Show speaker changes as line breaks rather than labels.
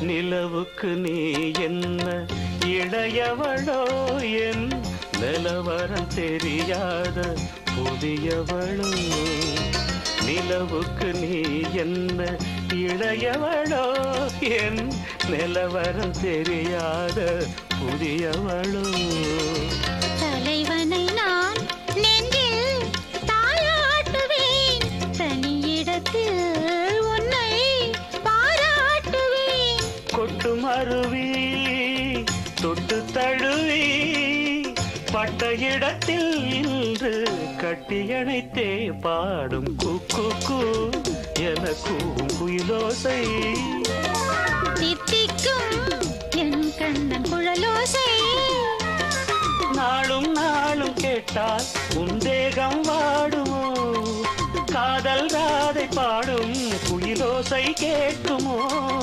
நிலவுக்கு நீ என்ன இளையவளோ என் நிலவரம் தெரியாத புதியவளோ? நிலவுக்கு நீ என்ன இளையவளோ என் நிலவரம் தெரியாத புதியவளோ? அருவி தொட்டு தழுவி பட்ட இடத்தில் இன்று கட்டியணைத்தே பாடும் குக்கு கூ என கூவும் குயிலோசை.
தித்திக்கும் என் கண்ணன் குழலோசை.
நாளும் நாளும் கேட்டால் உன் தேகம் வாடுமோ? காதல் ராதை பாடும் குயிலோசை கேட்குமோ?